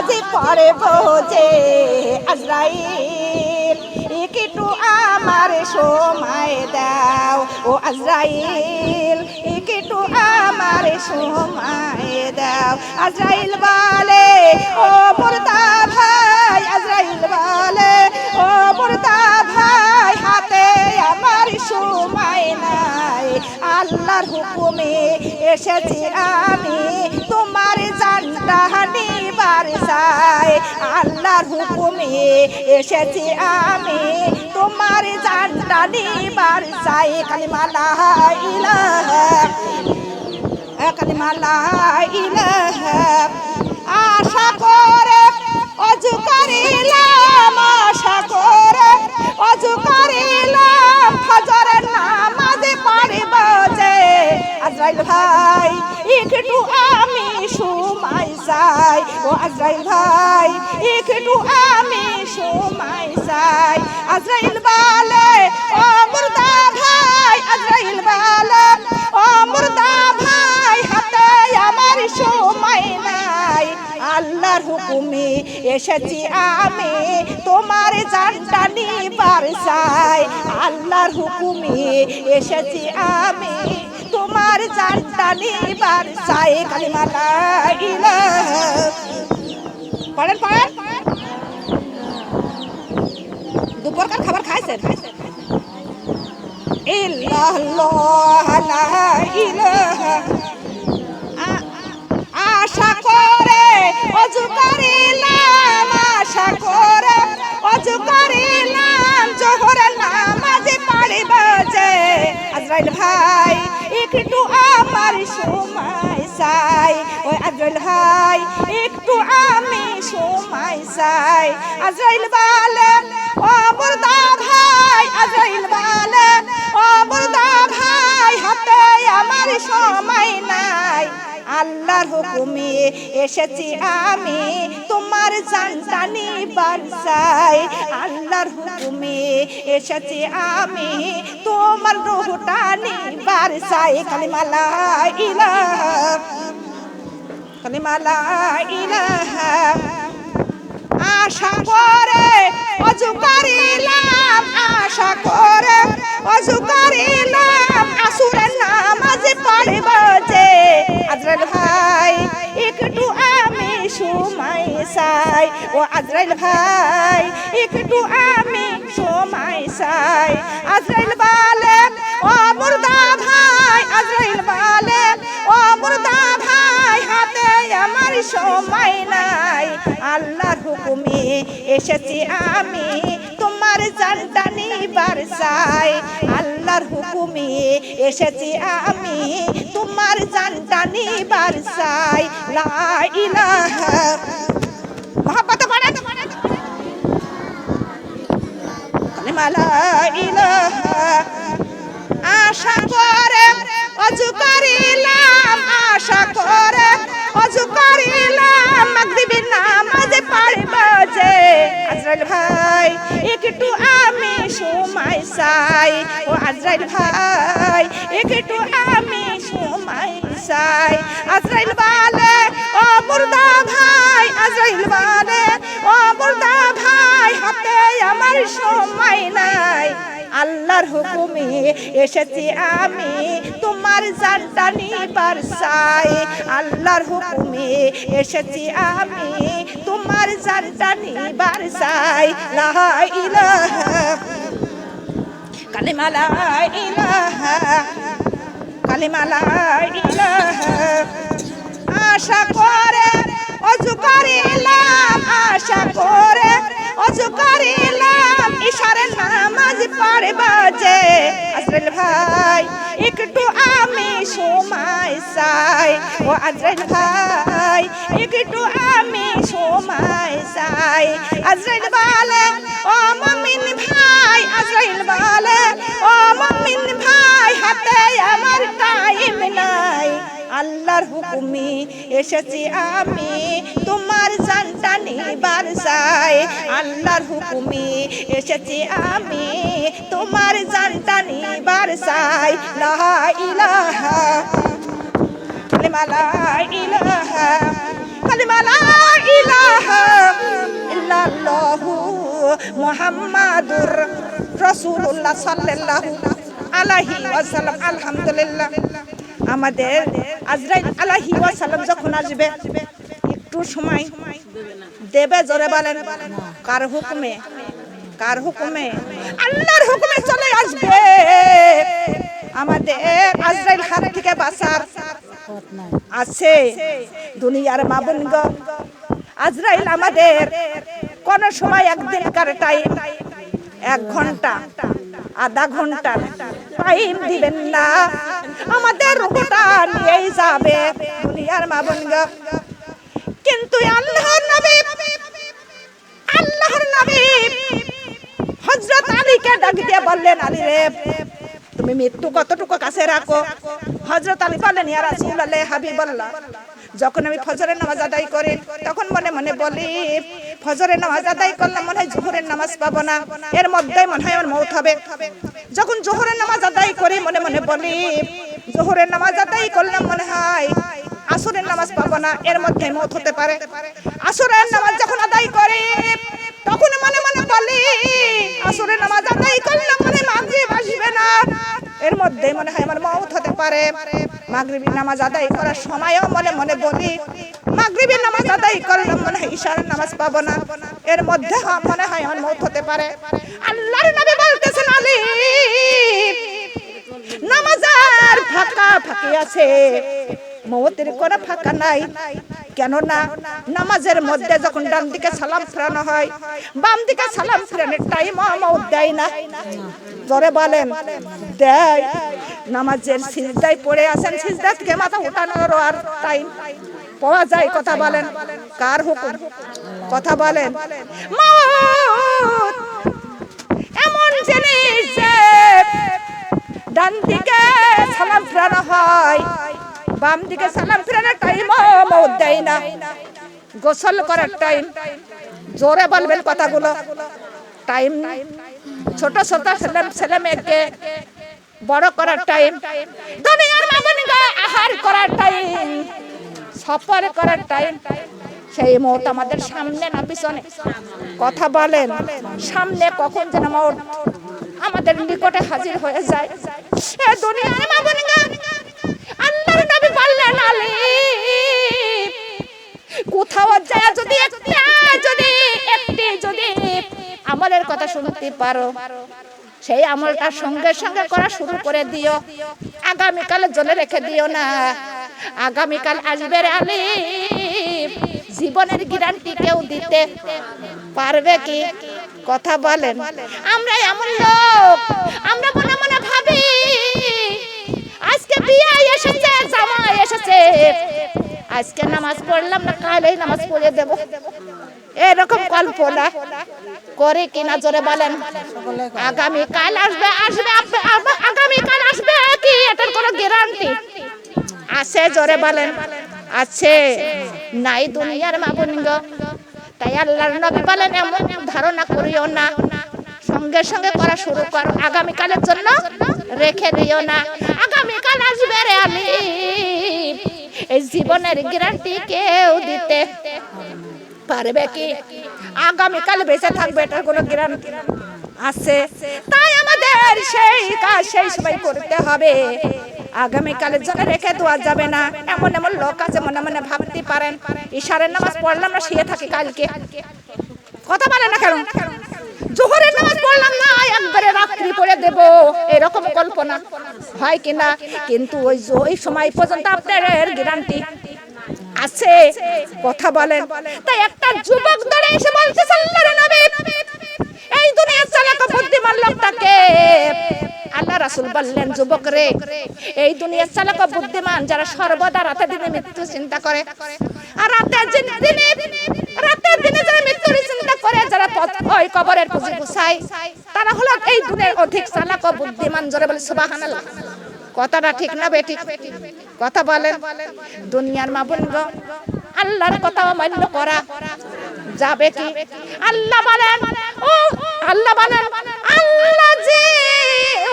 নামাজ পড়ব যে আজরাইল। একটু আমার সময় দাও, ও আজরাইল। একটু আমার সময় দাও। আজরাইল বলে, ও মুর্দা ভাই, আজরাইল বলে, ও মুর্দা ভাই, হাতে আমার সময় নাই আল্লাহর হুকুমে এসেছি আমি। তোমার জানটা নিবার চাই আল্লাহর হুকুমে এসেছি আমি। তোমার জানটা নিবার চাই কালিমালা ইলাহা কালিমালা ইলাহা। আশা আজরাইল ভাই একটু আমি সময় চাই। আজরাইল বলে, ও মুর্দা ভাই, আজরাইল বলে, ও মুর্দা ভাই, হাতে আমার সময় নাই। আল্লাহর হুকুমে এসেছি আমি, তোমার জানটা নিবার চাই। আল্লাহর হুকুমে এসেছি আমি, তোমার জানটা নিবার চাই। কালিমালা ইলাহা পড়েন পড়েন দুপুরকার খাবার খাইছেন? আশা করে, অজু করিলাম, আশা করে, অজু করিলাম, জোহরের নামাজ পড়িব যে। আজরাইল ভাই, একটু আমার সময়। চাই, ওই আজল হাই একটু আমি সময় চাই। আজল বালে, ও মুর্দা ভাই আজল বালে, ও মুর্দা ভাই, হাতে আমার সময় নাই। আল্লাহর হুকুমে এসেছি আমি তোমার জানটা নিবার চাই আল্লাহর হুকুমে এসেছি আমি। তোমার রুহটা নিবার চাই, কালিমালা ইলাহা কালিমালা ইলাহা। আশা করে অজু করিলাম আশা করে অজু করিলাম আসুরের নামাজ পড়ব যে, আজরাইল ভাই, একটু আমি সময় চাই। ও আজরাইল ভাই, একটু আমি সময় চাই। আজরাইল বলে ও মুর্দা ভাই, আজরাইল বলে ও মুর্দা ভাই, হাতে আমার সময় নাই। আল্লাহর হুকুমে এসেছি আমি, তোমার জানটা নিবার চাই। আল্লাহর হুকুমে এসেছি আমি। তোমার জানটা নিবার চাই লা ইলাহা মহাব্বত পড়ে কালিমা লা ইলাহা আশা করে, অজু করিলাম, আশা করে, অজু করিলাম। মাগরিবের নামাজ পড়ব যে, আজরাইল ভাই, একটু আমি সময় চাই। ও আজরাইল ভাই, একটু আমি সময় চাই। আজরাইল বলে, ও মুর্দা ভাই, আজরাইল বলে, ও মুর্দা ভাই, হাতে আমার সময় নাই। আল্লাহর হুকুমে এসেছি আমি। তোমার জানটা নিবার চাই। আল্লাহর হুকুমে এসেছি আমি। তোমার জানটা নিবার চাই। লা ইলাহা কালিমা লা ইলাহা কালিমা লা ইলাহা। আশা করে, অজু করিলাম, আশা করে অজু করিলাম ইশারের নামাজ পড়ব যে আজরাইল ভাই, একটু আমি সময় চাই। ও আজরাইল ভাই, একটু আমি সময় চাই। আজরাইল বলে, ও মমিন ভাই, আজরাইল বলে, ও মমিন ভাই, হাতে আমার টাইম নাই। আল্লাহর হুকুমি এসেছি আমি। তোমার জানটা নিবার চাই। আল্লাহর হুকুমে এসেছি আমি। তোমার জানটা নিবার চাই। লা ইলাহা কালিমা লা ইলাহা কালিমা লা ইলাহা মুহাম্মাদুর রাসূলুল্লাহ সাল্লাল্লাহু আলাইহি ওয়াসাল্লাম। আলহামদুলিল্লাহ। আমাদের আজরাইল আলাইহি ওয়াসাল্লাম যখন আসবে, একটু সময় দেবে, জোরে বলেন, কার হুকুমে? কার হুকুমে? আল্লাহর হুকুমে চলে আসবে। আমাদের আজরাইল হাত থেকে বাঁচার আছে দুনিয়ার মাবুনগ আজরাইল আমাদের কোন সময় একদিন কার টাইম এক ঘণ্টা, আধা ঘণ্টা টাইম দিবেন না। আমাদের রূপটা নিয়েই যাবে দুনিয়ার মা বোন কিন্তু আল্লাহর নবী আল্লাহর নবী হযরত আলীকে ডাক দিয়ে বললেন, আলী রে, তুমি মৃত্যু কতটুকু কাছে রাখো? হযরত আলী বললেন, ইয়া রাসূলুল্লাহ, হাবিবাল্লাহ। যখন আমি ফজরের নামাজ আদায় করি, তখন মনে মনে বলি, ফজরের নামাজ আদায় করলাম মনে হয় জোহরের নামাজ পাবো না। এর মধ্যেই মনে হয় আমার মৌত হবে। যখন জোহরের নামাজ আদায় করি, মনে মনে বলি, জোহরের নামাজ আদায় করলাম মনে হয় আসরের নামাজ পাবো না, এর মধ্যে মৌত হতে পারে। আসরের নামাজ যখন আদায় করি, তখন মনে মনে বলি, আসরের নামাজ আদায় করলাম মনে মাগরিব আসবে না। এর মধ্যে মনে হয় আমার মৌত হতে পারে। মাগরিবের নামাজ আদায় করার সময়ও মনে মনে বলি, মাগরিবের নামাজ আদায় করলাম মনে হয় ইশারের নামাজ পাবো না। এর মধ্যে মনে হয় আমার মৌত হতে পারে। আল্লাহর নবী বলতেছেন, আলী নামাজার ফাঁকা ফাঁকি আছে। মৌতের কোনো ফাঁকা নাই। কেননা নামাজের মধ্যে যখন ডান দিকে সালাম ফেরানো হয়, বাম দিকে সালাম ফেরানোর টাইম মৌত দেয় না। জোরে বলেন। দেয়। নামাজের সিজদায় পড়ে আছেন। সিজদা থেকে মাথা উঠানোর আর টাইম পাওয়া যায়, কথা বলেন। কার হুকুম? কথা বলেন। এমন জিনিস ডান দিকে সালাম ফেরানো হয়, বাম দিকে সালাম ফেরানোর টাইম মৌত দেয় না। গোসল করার টাইম জোরে বলবেন কথাগুলো। টাইম ছোট ছোট ছেলে ছেলে মেয়েকে বড় করার টাইম দুনিয়ার মামনিকে আহার করার টাইম সফর করার টাইম সেই মৌত আমাদের সামনে না, পিছনে। কথা বলেন, সামনে কখন যেন মৌত আমাদের নিকটে হাজির হয়ে যায়। দুনিয়ার মামনিকে আল্লাহর নবী বললেন কোথাও যায় যদি একটা, যদি একটি, যদি আমলের কথা শুনতে পারো, সেই আমলটা সঙ্গে সঙ্গে করা শুরু করে দিও। আগামীকালের জলে রেখে দিও না। আগামীকাল আসবে আলী জীবনের গ্যারান্টি কেউ দিতে পারবে কি? কথা বলেন। আমরা এমন লোক, আমরা মনে মনে ভাবি। এসেছে এসেছে। আজকে নামাজ পড়লাম না, কালই নামাজ দেব। এরকম কল্পনা করে কিনা জোরে বলেন। আগামী কাল আসবে আসবে আগামী কাল আসবে কি? এটার কোনো গ্যারান্টি আছে জোরে বলেন। আছে। নাই দুনিয়ার মাবুনিগ তাই আল্লাহর নবী বলেন, এমন ধারণা করিও না। সঙ্গে সঙ্গে করা শুরু কর। আগামীকালের জন্য রেখে দিও না। আগামীকাল আসবে রে এই জীবনের গ্যারান্টি কেউ দিতে পারবে কি? আগামীকাল বেঁচে থাকবে, এটার কোনো গ্যারান্টি আছে? তাই আমাদের সেই কাজ সেই সময় করতে হবে। আগামীকালের জন্য রেখে দেওয়া যাবে না। এমন এমন লোক আছে, মনে মনে ভাবতে পারেন। ইশারের নামাজ পড়লাম না শুয়ে থাকি কালকে। কথা বলে না কেন? জোহরের নামাজ পড়লাম না, একবারে রাত্রি পড়ে দেব। এরকম কল্পনা হয় কিনা কিন্তু ওই ওই সময় পর্যন্ত আপনার গ্যারান্টি আছে, কথা বলেন। তাই একটা যুবক ধরে এসে বলছে নবী, এই দুনিয়ার চালাক বুদ্ধিমান লোকটাকে আল্লাহ রাসূল বললেন, যুবক রে, এই দুনিয়ার চালাক বুদ্ধিমান যারা সর্বদা রাতে দিনে মৃত্যু চিন্তা করে। আর রাতের দিনে রাতের দিনে যারা মৃত্যুর চিন্তা করে যারা ওই কবরের পুঁজি গুছায়, তারা হলো এই দুনিয়ার অধিক চালাক বুদ্ধিমান। জোরে বলে, সুবহানাল্লাহ। কথাটা ঠিক না বেটি কথা বলেন। দুনিয়ার মা বোন আল্লাহর কথা মান্য করা যাবে কি? আল্লাহ বলেন ও আল্লাহ বলেন, আল্লাহ জি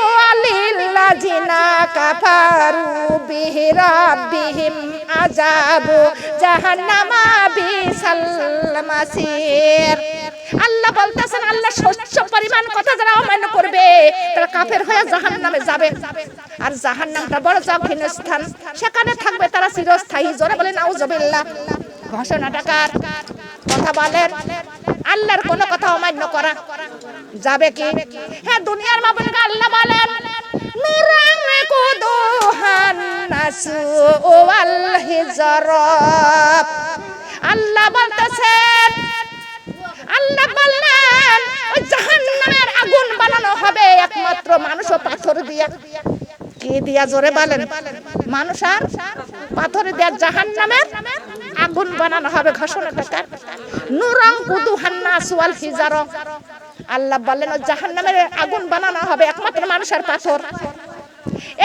ওয়ালিল্লাযিনা কাফারু বিহি রাব্বিহিম আযাবু জাহান্নামা বিসাল মাসির আল্লাহ বলতেছেন, আল্লাহ শস্য পরিমাণ কথা যারা অমান্য করবে, তারা কাফের হয়ে জাহান্নামে যাবে। আর জাহান্নামটা বড় জঘন্য স্থান। সেখানে থাকবে তারা চিরস্থায়ী। জোরে বলে নাউজুবিল্লাহ। ঘোষণাটা কার? কথা বলেন। আল্লাহর কোনো কথা অমান্য করা। যাবে কি? হ্যাঁ দুনিয়ার মাবুলকে আল্লাহ বলেন নুরাং কুদুহান নাসু হিজরব আল্লাহ বলতেছেন, আল্লাহ বললেন, ওই জাহান্নামের আগুন বানানো হবে একমাত্র মানুষ ও পাথর দিয়া। কি দিয়া জোরে বলেন? মানুষ আর পাথর দিয়া জাহান্নামের আগুন বানানো হবে ঘোষণা কার? নুরং কুদু হান্নাস ওয়াল হিজার আল্লাহ বললেন, ওই জাহান্নামের আগুন বানানো হবে একমাত্র মানুষের পাথর।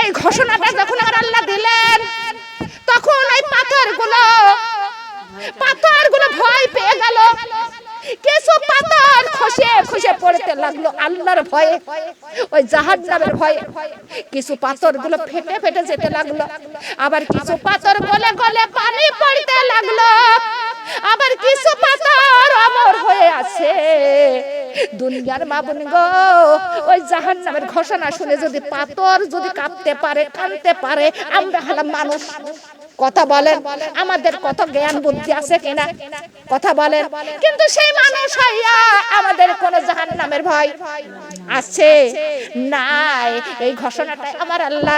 এই ঘোষণাটা যখন আমার আল্লাহ দিলেন, তখন এই পাথরগুলো পাথরগুলো ভয় পেয়ে গেল। কিছু পাথর খসে পড়তে লাগল আল্লাহর ভয়ে। ওই জাহান্নামের ভয়ে। কিছু পাথরগুলো ফেটে ফেটে যেতে লাগল। আবার কিছু পাথর গলে গলে পানি পড়তে লাগল। আবার কিছু পাথর অমর হয়ে আছে। দুনিয়ার মা মাবুন গো, ওই জাহান্নামের ঘোষণা শুনে যদি পাথর যদি কাঁপতে পারে কানতে পারে, আমরা হলাম মানুষ। কথা বলেন, আমাদের কত জ্ঞান বুদ্ধি আছে কিনা? কথা বলেন। কিন্তু সেই মানুষ হইয়া আমাদের কোন জাহান্নামের ভয় আছে? নাই। এই ঘোষণাটা আমার আল্লাহ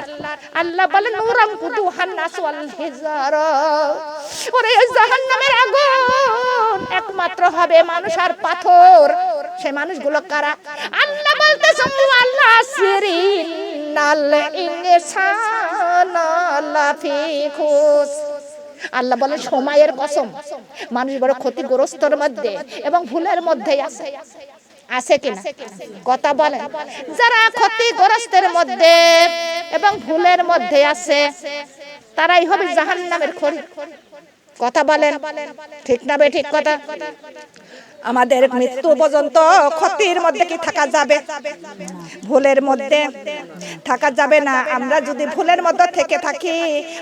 আল্লাহ বলেন নুরাম কুদু হান্নাস ওয়াল হিজার। ওরে এই জাহান্নামের আগুন। একমাত্র হবে মানুষ আর পাথর। সেই মানুষগুলো কারা? আল্লাহ আল্লাহ সিরিন নাল ইনসান লাফি খুস আল্লাহ বলে, সময়ের কসম। মানুষ বড় ক্ষতিগ্রস্তর মধ্যে এবং ভুলের মধ্যেই আছে। আছে কিনা? কথা বলে যারা ক্ষতিগ্রস্তের মধ্যে এবং ভুলের মধ্যে আছে, তারাই হবে জাহান্নামের খড়ি। কথা বলেন। ঠিক না বে ঠিক কথা? আমাদের মৃত্যু পর্যন্ত ক্ষতির মধ্যে কি থাকা যাবে? ভুলের মধ্যে থাকা যাবে না। আমরা যদি ভুলের মধ্যে থেকে থাকি,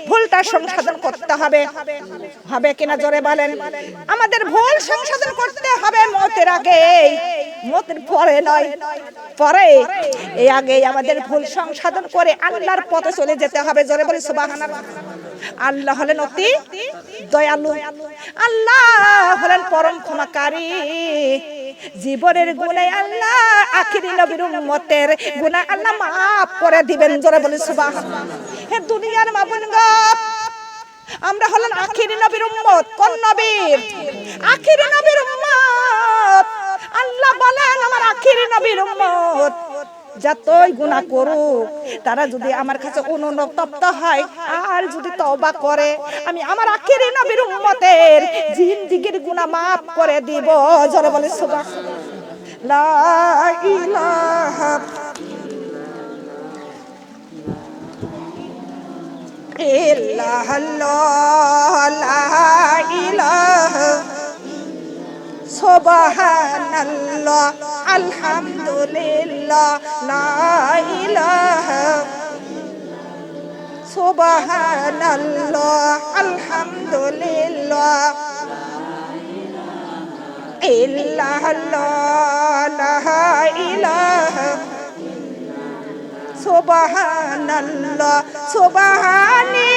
ভুলটা সংশোধন করতে হবে। হবে কিনা জোরে বলেন? আমাদের ভুল সংশোধন করতে হবে মতের আগে। মতের পরে নয়, পরে। এই আগে আমাদের ভুল সংশোধন করে আল্লাহর পথে চলে যেতে হবে। জোরে বলে, সুবহানাল্লাহ। আল্লাহ হলেন অতি দয়ালু। আল্লাহ হলেন পরম ক্ষমাকারী। জীবনের গুণে আল্লাহ আখিরি নবীর উম্মতের গুণা আল্লাহ মাফ করে দিবেন, জোরে বলে সুবহানাল্লাহ। হে দুনিয়ার মাবুন গো, আমরা হলেন আখিরি নবীর উম্মত। কোন নবীর? আখিরি নবীর উম্মত। আল্লাহ বলেন আমার আখিরি নবীর উম্মত। যতই গুণা করুক, তারা যদি আমার কাছে অনুতপ্ত হয়, আর যদি তওবা করে, আমি আমার আখিরি নবীর উম্মতের জিন্দিগির গুনাহ মাফ করে দিব। জোরে বলে সুবহান লা ইলাহা ইল্লাল্লাহ, লা লা ইলাহা সুবহানাল্লাহ আলহামদুলিল্লাহ ইল্লাল্লাহ লা ইলাহা সুবহানাল্লাহ সুবহানি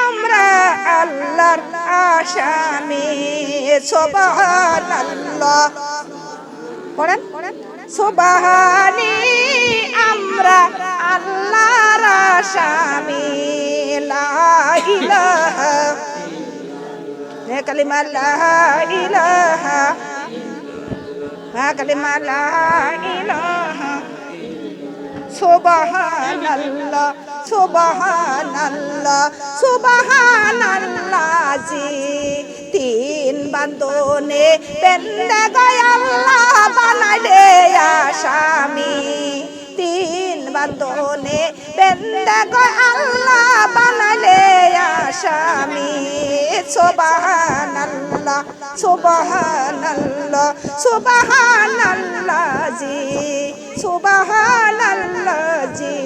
আমরা আল্লাহর আসামি সুবহানাল্লাহ। পড়েন? সুবহানি আমরা আল্লাহর আসামি, লা ইলাহা কালিমা, লা ইলাহা মা কালিমা, লা ইলাহা সুবহানাল্লাহ জি। তিন বান্দনে বেন্দে গয় আল্লাহ বানাইলে আসামি। তিন বান্দনে বেন্দে গয় আল্লাহ বানাইলে আসামি। সুবহানাল্লাহ সুবহানাল্লাহ সুবহানাল্লাহ জি সুবহানাল্লাহ জি।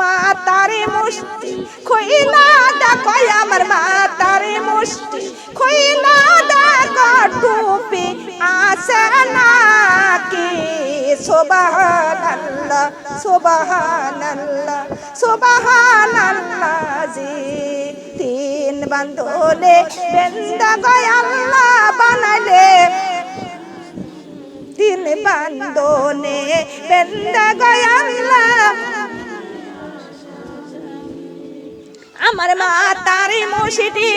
মাতারে মুষ্টি খইলা দেখো আমার মাতারে সুবহানাল্লাহ সুবহানাল্লাহ জি। তিন বান্ধলে বেন্দা গয় আল্লাহ বানালে তিন বান্ধনে বেন্দা গয় আল্লাহ। আমার মা তারি মুশিটি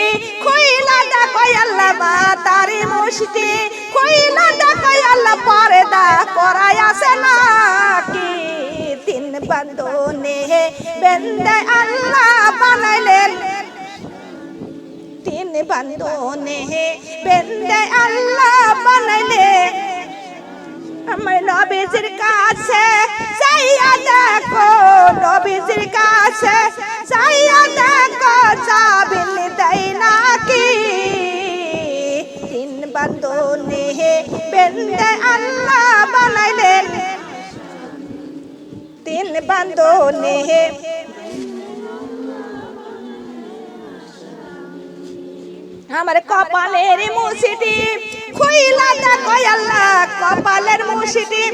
কইলা দা কই আল্লাহ মা তারি মুশিটি কইলা দা কই আল্লাহ, পর্দা করাই আছে নাকি? তিন বান্ধনে বেন্দে আল্লাহ বানাইলেন। তিন বান্ধনে বেন্দে আল্লাহ বানাইলে আমার নবীজির কাছে যাইয়া দেখো, নবীজির কাছে যাইয়া দেখো চাবিল দেয় নাকি? তিন বান্ধনে বেন্দে আল্লাহ বানাইলেন। তিন বান্ধনে আমার কপালের মুসিটি, খুইলা দেখো আল্লাহ, কপালের মুসিটি,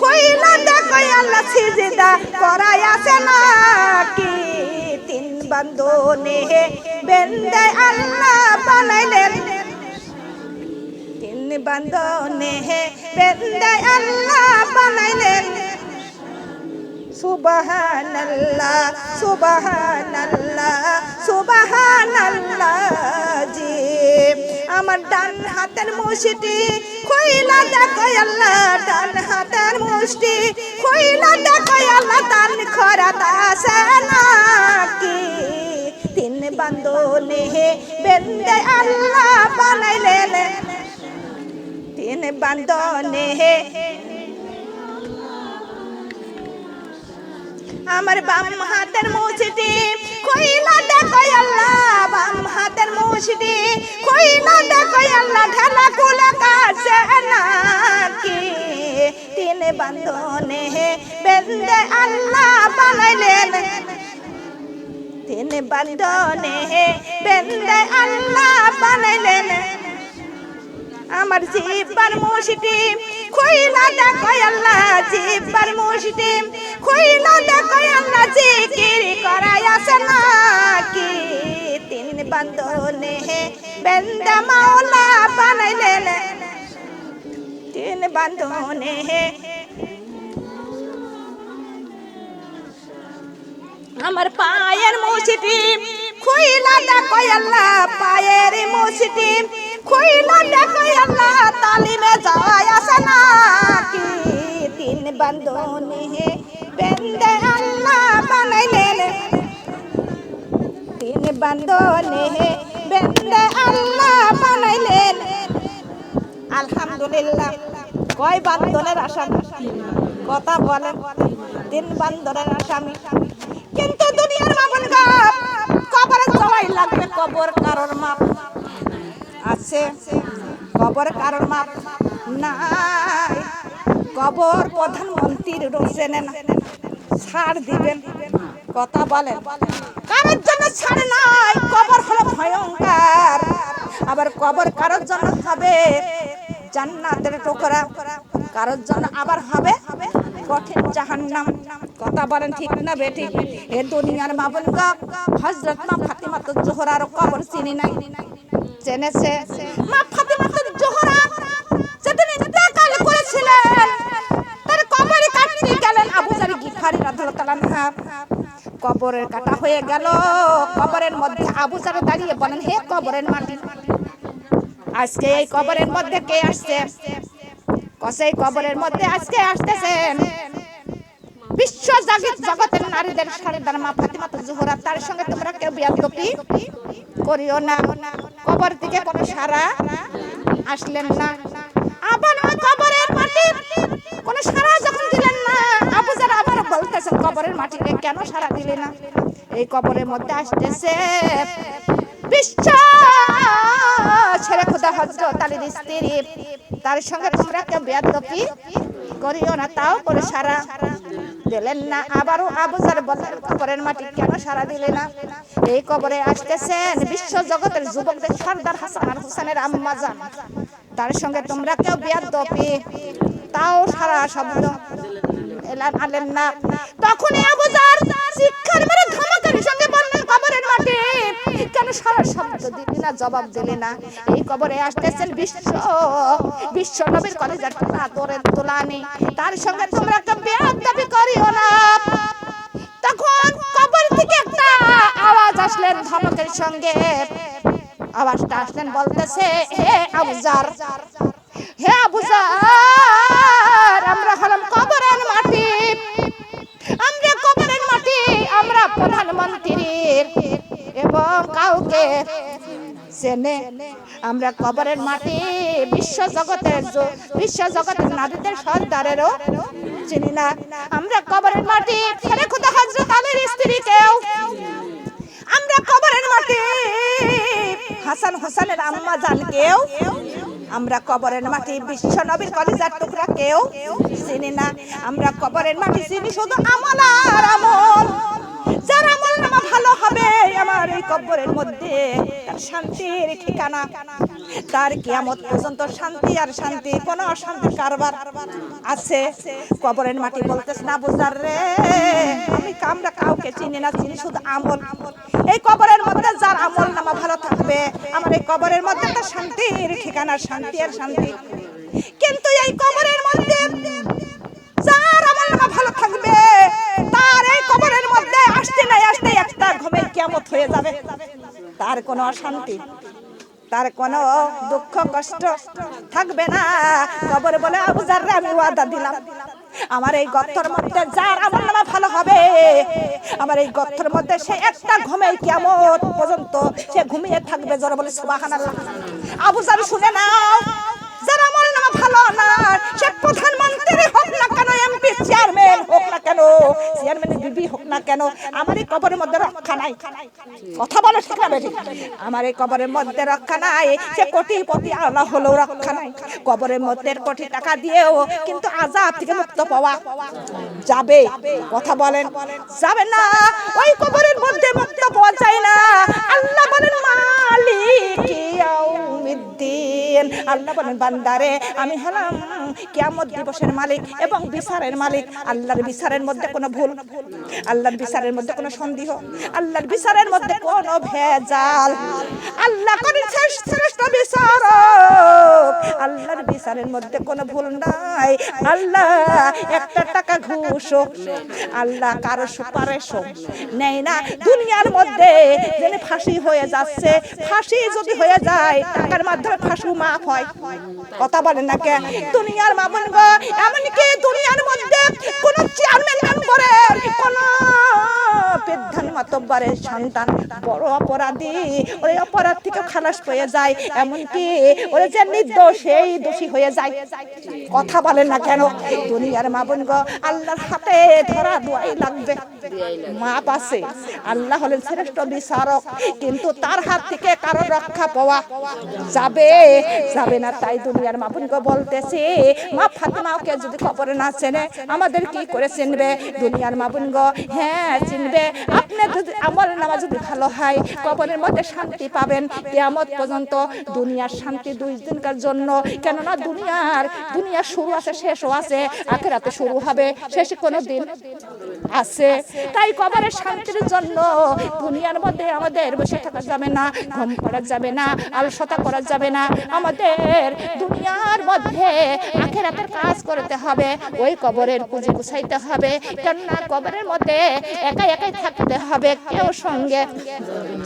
খুইলা দেখো আল্লাহ, সিজদা করাই আছে নাকি তিন বান্ধনে বেন্দে আল্লাহ বানাইলেন। তিন বান্ধনে বেন্দে আল্লাহ বানাইলেন। সুবহানাল্লাহ সুবহানাল্লাহ সুবহানাল্লাহ জি। আমার ডান হাতের মুষ্টি কইলা দেখো আল্লাহ, ডান হাতের মুষ্টি কইলা দেখো আল্লাহ তান খরাত আছে নাকি? তিন বান্ধনে বেন্দে আল্লাহ বানাইলেন। তিন বান্ধনে আমার বাম হাতের মুছটি কইলা দেখো আল্লাহ, বাম হাতের মুছটি কইলা দেখো আল্লাহ, ঢালা কুলা কাছে নাকি? তিন বান্ধনে বেন্দে আল্লাহ বানাইলেন। তিন বান্ধনে বেন্দে আল্লাহ বানাইলেন। আমার জিব্বার মুশটি কইলা দেখো আল্লাহ জিব্বার মুশটি কইলা দেখো আল্লাহ জিকির করাই আছে নাকি তিন বান্ধনে বেন্দা মাওলা বানাইলেন। তিন বান্ধনে আমার পায়ের মুসিটি খুইলা দেখো আল্লাহ পায়ের মুসিটি খুইলা দেখো আল্লাহ তালিমে নাকি তিন বেন্দে তিন আলহামদুলিল্লাহ। কয় আসামি? কথা বলেন। তিন বান্ধনের আসামি। কিন্তু দুনিয়ার মাপন কবরে সবাই লাগবে কবর কারোর মাপ আছে। কবর কারোর মাপ নাই। কবর প্রধানমন্ত্রীর রোজে না। ছাড় দিবেন। কথা বলেন। কারোর জন্য ছাড় নাই। কবর হলো ভয়ঙ্কর। আবার কবর কারোর জন্য হবে? জান্নাতের টুকরা। কারোর জন্য আবার হবে? কঠিন জাহান্নাম। কথা বলেন ঠিক না বেটি এ দুনিয়ার মা বোন হজরত মা ফাতিমা তো জোহরার কবর চিনি নাই। জেনেছে। মা ফাতিমা তো জোহরা। যেদিন ইন্তেকাল করেছিলেন, তার কবরে কাটতে গেলেন আবু জারি গিফারি রাদিয়াল্লাহু আনহা। কবরের কাটা হয়ে গেল। কবরের মধ্যে আবু জারি দাঁড়িয়ে বলেন, হে কবরের মাটি, আজকে এই কবরের মধ্যে কে আসছে? কসেই কবরের মধ্যে আজকে আসতেছেন? বিশ্ব জগতের নারীদের সারিদার মা ফাতিমা জোহরা, তার সঙ্গে তোমরা কেউ বিয়াদপি করিও না। কবর থেকে কোনো সারা আসলেন না। আবার কবরের মাটি, কোনো সারা যখন দিলেন না, আবু যারা আবার বলতেছেন, কবরের মাটিতে কেন সারা দিলে না? এই কবরের মধ্যে আসতেছে ছেড়ে খোদা হজরত আলীর স্ত্রী, তার সঙ্গে তোমরা কেউ বেয়াদপি করিও না, তাও করে সারা। দিলেন না, আবারও আবুজার বলেন কবরের মাটি কেন সারা দিলে না? এই কবরে আসতেছেন বিশ্ব জগতের যুবকদের সর্দার হাসান আর হুসেনের আম্মা যান তার সঙ্গে তোমরা কেউ বিয়ার দপি তাও সারা শব্দ এলান আলেন না। তখনই আবুজার শিক্ষার মেরে ধমাকার সঙ্গে মাটি কেন সারা শব্দ দিলি না, জবাব দিলি না? এই কবরে আসতেছেন বিশ্ব বিশ্ব নবীর কলেজের তোলা তোরের তোলানি। তার সঙ্গে তোমরা বিয়ার দাবি করিও না। তখন কবর থেকে একটা আওয়াজ আসলেন ধমকের সঙ্গে। আওয়াজটা আসলেন বলতেছে, হে আবুজার হে আবুজার আমরা হলাম কবরের মাটি। আমরা কবরের মাটি, আমরা প্রধানমন্ত্রীর কাউকে চেনে। আমরা কবরের মাটি বিশ্ব জগতের বিশ্ব জগতের নারীদের সর্দারেরও চিনি না। আমরা কবরের মাটি ছেড়ে খুদা হজরত আলীর স্ত্রীকেও। আমরা কবরের মাটি হাসান হোসেনের আম্মা জানকেও। আমরা কবরের মাটি বিশ্ব নবীর কলিজার টুকরা কেউ চিনি না। আমরা কবরের মাটি চিনি শুধু আমল আর আমল। যার আমল নামা ভালো হবে, আমার এই মধ্যে তার শান্তির ঠিকানা। তার পর্যন্ত শান্তি আর শান্তি কারবার আছে। কবরের মাটি বলতেছ, না রে, আমি আমরা কাউকে চিনি না, চিনি শুধু আমল। এই কবরের মধ্যে যার আমল নামা ভালো থাকবে, আমার এই কবরের মধ্যে তো শান্তির ঠিকানা, শান্তি আর শান্তি। কিন্তু এই কবরের মধ্যে যার ভালো থাকবে। তার এই কবরের মধ্যে আসতে নাই আসতে একটা ঘুমের কিয়ামত হয়ে যাবে। তার কোনো অশান্তি, তার দুঃখ, কষ্ট থাকবে না। কবর বলে, আবু জাররে আমি ওয়াদা দিলাম। আমার এই গর্তর মধ্যে যার আমার নামা ভালো হবে, আমার এই গর্তর মধ্যে সে একটা ঘুমে কেমন পর্যন্ত সে ঘুমিয়ে থাকবে। জোরে বলে, সুবহানাল্লাহ। আবু জার, শুনে নাও, যার আমার নামা ভালো না, সে প্রধানমন্ত্রী হোক না কেন এমপি চেয়ারম্যান হোক না কেন হোক না কেন আমার এই কবরের মধ্যে রক্ষা নাই। কথা বলো বেটি আমার এই কবরের মধ্যে রক্ষা নাই। সে কোটিপতি আল্লাহ হলেও রক্ষা নাই। কবরের মধ্যে কোটি টাকা দিয়েও কিন্তু আজাব থেকে মুক্ত পাওয়া যাবে। কথা বলেন, যাবে না। ওই কবরের মধ্যে মুক্ত পাওয়া যায় না। আল্লাহ বলেন, মালিক ইয়াউমিদ্দিন। আল্লাহ বলেন, বান্দারে, আমি হলাম কিয়ামত দিবসের মালিক এবং বিচারের মালিক। আল্লাহর বিচারের মধ্যে কোনো ভুল, আল্লাহর বিচারের মধ্যে কোনো সন্দেহ, আল্লাহর বিচারের মধ্যে কোনো ভেজাল। আল্লাহ করেন শ্রেষ্ঠ বিচারক। আল্লাহর বিচারের মধ্যে কোনো ভুল নাই। আল্লাহ একটা টাকা ঘুষও আল্লাহ কারও সুপারিশও নেই না। দুনিয়ার মধ্যে যেন ফাঁসি হয়ে যাচ্ছে, ফাঁসি যদি হয়ে যায় টাকার মাধ্যমে ফাঁসি মাফ হয়। কথা বলেন না কে? দুনিয়ার মামুন গো, এমনকি দুনিয়ার মধ্যে কোন চেয়ারম্যান মেম্বারের কোন প্রধান মাতব্বরের সন্তান বড় অপরাধী। ওই অপরাধ থেকে খালাস পেয়ে যায়, এমনকি ওরা যে নির্দোষ, সেই দোষী হয়ে যায়। কথা বলেন না কেন? দুনিয়ার মামুন গো, আল্লাহর হাতে ধরা দোয়াই লাগবে। মাপ আছে। আল্লাহ হলেন শ্রেষ্ঠ বিচারক, কিন্তু তার হাত থেকে কারও রক্ষা পাওয়া যাবে যাবে না তাই দুনিয়ার মাপুনকে বলতেছি, মা ফাতেমাকে যদি খবর না চেনে, আমাদের কি করে চিনবে? দুনিয়ার মাপুন গো হ্যাঁ চিনবে। যদি আমার নামা যদি ভালো হয়, কবরের মধ্যে শান্তি পাবেন। কেয়ামত পর্যন্ত দুনিয়ার শান্তি দুই দিনকার জন্য। কেননা দুনিয়ার, দুনিয়া শুরু আছে, শেষও আছে, আখেরাতে শুরু হবে, শেষ কোনো দিন আছে। তাই কবরের শান্তির জন্য দুনিয়ার মধ্যে আমাদের বসে থাকা যাবে না, ঘুম করা যাবে না, আলসতা করা যাবে না। আমাদের দুনিয়ার মধ্যে আখেরাতের কাজ করতে হবে, ওই কবরের পুঁজি গুছাইতে হবে। কেননা কবরের মধ্যে একাই একাই থাকতে হবে কেউ সঙ্গে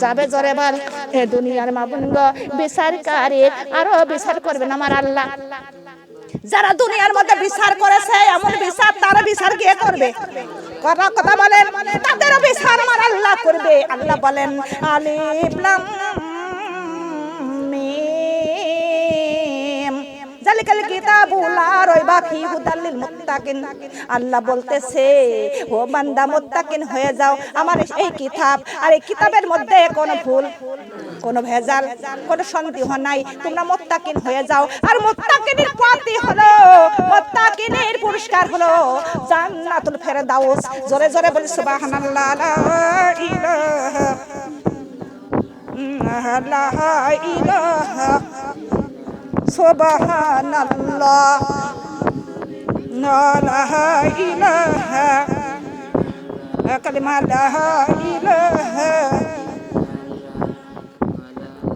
যাবে জরে বার এ দুনিয়ার বিচার বিচারকারী আরও বিচার করবেন আমার আল্লাহ। যারা দুনিয়ার মধ্যে বিচার করেছে, এমন বিচার তারা বিচার কে করবে? কথা কথা বলেন, তাদেরও বিচার আমার আল্লাহ করবে। আল্লাহ বলেন, আলিফ লাম জালিকাল কিতাবু লা রাইবা ফি হুদাল লিল মুত্তাকিন। আল্লাহ বলতেছে, ও বান্দা মুত্তাকিন, হয়ে যাও। আমার এই কিতাব আর এই কিতাবের মধ্যে কোনো ভুল, কোনো ভেজাল, কোনো সন্দেহ নাই। তোমরা মোত্তাকিন হয়ে যাও। আর মোত্তাকিনের পথই হলো, মোত্তাকিনের পুরস্কার হলো জান্নাতুল ফেরদাউস। জোরে জোরে বলি, সুবহানাল্লাহ, লা ইলাহা লা ইলাহা সুবহানাল্লাহ লা ইলাহা কালিমা লা ইলাহা